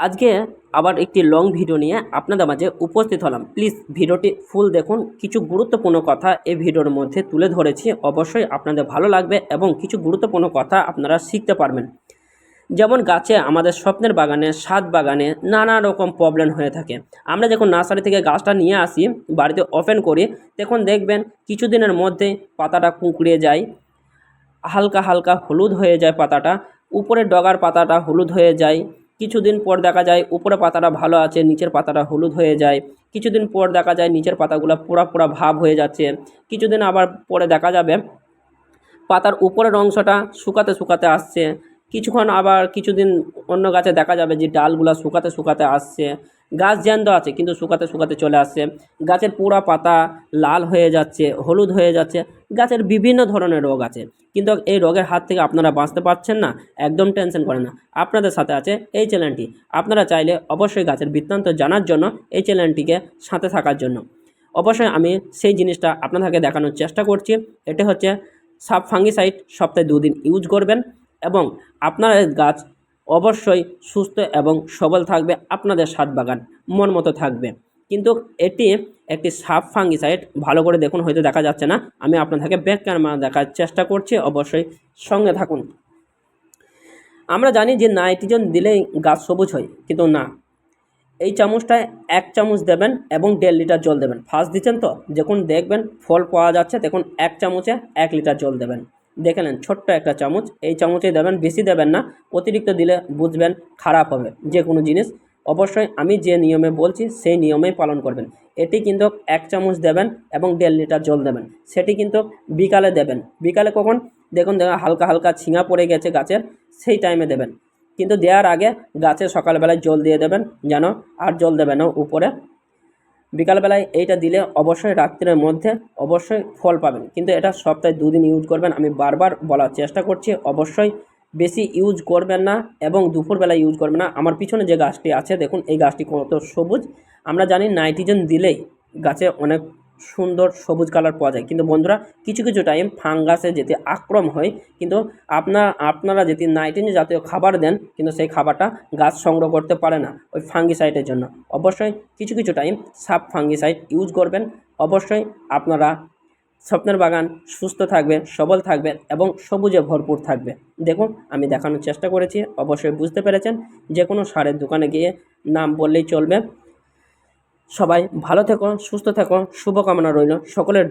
আজকে আবার একটি লং ভিডিও নিয়ে আপনাদের মাঝে উপস্থিত হলাম। প্লিজ ভিডিওটি ফুল দেখুন। কিছু গুরুত্বপূর্ণ কথা এই ভিডিওর মধ্যে তুলে ধরেছি। অবশ্যই আপনাদের ভালো লাগবে এবং কিছু গুরুত্বপূর্ণ কথা আপনারা শিখতে পারবেন। যেমন গাছে আমাদের স্বপ্নের বাগানে, সাত বাগানে নানা রকম প্রবলেম হয়ে থাকে। আমরা যখন নার্সারি থেকে গাছটা নিয়ে আসি, বাড়িতে ওপেন করি, তখন দেখবেন কিছুদিনের মধ্যে পাতাটা কুঁকড়ে যায়, হালকা হালকা হলুদ হয়ে যায় পাতাটা, উপরের ডগার পাতাটা হলুদ হয়ে যায় কিছুদিন পর দেখা যায় উপরে পাতাটা ভালো আছে, নিচের পাতাটা হলুদ হয়ে যায়। কিছুদিন পর দেখা যায় নিচের পাতাগুলো পোড়া পোড়া ভাব হয়ে যাচ্ছে। কিছুদিন আবার পরে দেখা যাবে পাতার উপরের অংশটা শুকাতে শুকাতে আসছে। কিছুক্ষণ আবার কিছুদিন অন্য গাছে দেখা যাবে যে ডালগুলো শুকাতে শুকাতে আসছে। গাছ জ্যান্ত আছে, কিন্তু শুকাতে শুকাতে চলে আসছে। গাছের পুরা পাতা লাল হয়ে যাচ্ছে, হলুদ হয়ে যাচ্ছে। গাছের বিভিন্ন ধরনের রোগ আছে, কিন্তু এই রোগের হাত থেকে আপনারা বাঁচতে পারছেন না, একদম টেনশন করেন না। আপনাদের সাথে আছে এই চ্যানেলটি। আপনারা চাইলে অবশ্যই গাছের বৃত্তান্ত জানার জন্য এই চ্যানেলটিকে সাথে থাকার জন্য। অবশ্যই আমি সেই জিনিসটা আপনাদেরকে দেখানোর চেষ্টা করছি। এটা হচ্ছে সাব ফাঙ্গিসাইড সপ্তাহে দুদিন ইউজ করবেন এবং আপনার গাছ অবশ্যই সুস্থ এবং সবল থাকবে আপনাদের সাত বাগান, মন মতো থাকবে। কিন্তু এটি একটি সাব ফাঙ্গিসাইড, ভালো করে দেখুন, হয়তো দেখা যাচ্ছে না। আমি আপনাদেরকে ব্যাক ক্যামেরা দেখার চেষ্টা করছি, অবশ্যই সঙ্গে থাকুন। আমরা জানি যে নাইট্রোজেন দিলেই গাছ সবুজ হয়, কিন্তু না। এই চামচটায় এক চামচ দেবেন এবং দেড় লিটার জল দেবেন। ফার্স্ট দিচ্ছেন তো? যখন দেখবেন, ফল পাওয়া যাচ্ছে তখন এক চামচে এক লিটার জল দেবেন। দেখে নেন ছোট্ট একটা চামচ। এই চামচে দেবেন, বেশি দেবেন না, অতিরিক্ত দিলে বুঝবেন খারাপ হবে যে কোনো জিনিস। অবশ্যই আমি যে নিয়মে বলছি, সেই নিয়মেই পালন করবেন। এটি কিন্তু এক চামচ দেবেন এবং দেড় লিটার জল দেবেন। সেটি কিন্তু বিকালে দেবেন। বিকালে কখন? দেখুন দেখুন, হালকা হালকা ছিঙা পড়ে গেছে গাছের, সেই টাইমে দেবেন। কিন্তু দেওয়ার আগে গাছে সকালবেলায় জল দিয়ে দেবেন যেন, আর জল দেবেন উপরে। বিকালবেলায় এইটা দিলে অবশ্যই রাত্রের মধ্যে অবশ্যই ফল পাবেন। কিন্তু এটা সপ্তাহে দুদিন ইউজ করবেন। আমি বারবার বলার চেষ্টা করছি, অবশ্যই বেশি ইউজ করবেন না এবং দুপুরবেলা ইউজ করবেন না। আমার পিছনে যে গাছটি আছে, দেখুন, এই গাছটি কত সবুজ। আমরা জানি নাইট্রোজেন দিলেই গাছে অনেক সুন্দর সবুজ কালার পাওয়া যায়। কিন্তু বন্ধুরা, কিছু কিছু টাইম ফাঙ্গাসে যেতে আক্রম হয়। কিন্তু আপনার আপনারা যদি নাইট্রোজেন জাতীয় খাবার দেন, কিন্তু সেই খাবারটা গাছ সংগ্রহ করতে পারে না ওই ফাঙ্গিসাইডের জন্য। অবশ্যই কিছু কিছু টাইম সাব ফাঙ্গিসাইড ইউজ করবেন। অবশ্যই আপনারা স্বপ্নের বাগান সুস্থ থাকবে, সবল থাকবে এবং সবুজে ভরপুর থাকবে। দেখুন, আমি দেখানোর চেষ্টা করেছি। অবশ্যই বুঝতে পেরেছেন। যে কোনো সারের দোকানে গিয়ে নাম বললেই চলবে। সবাই ভালো থেকো সুস্থ থেকো শুভকামনা রইল সকলের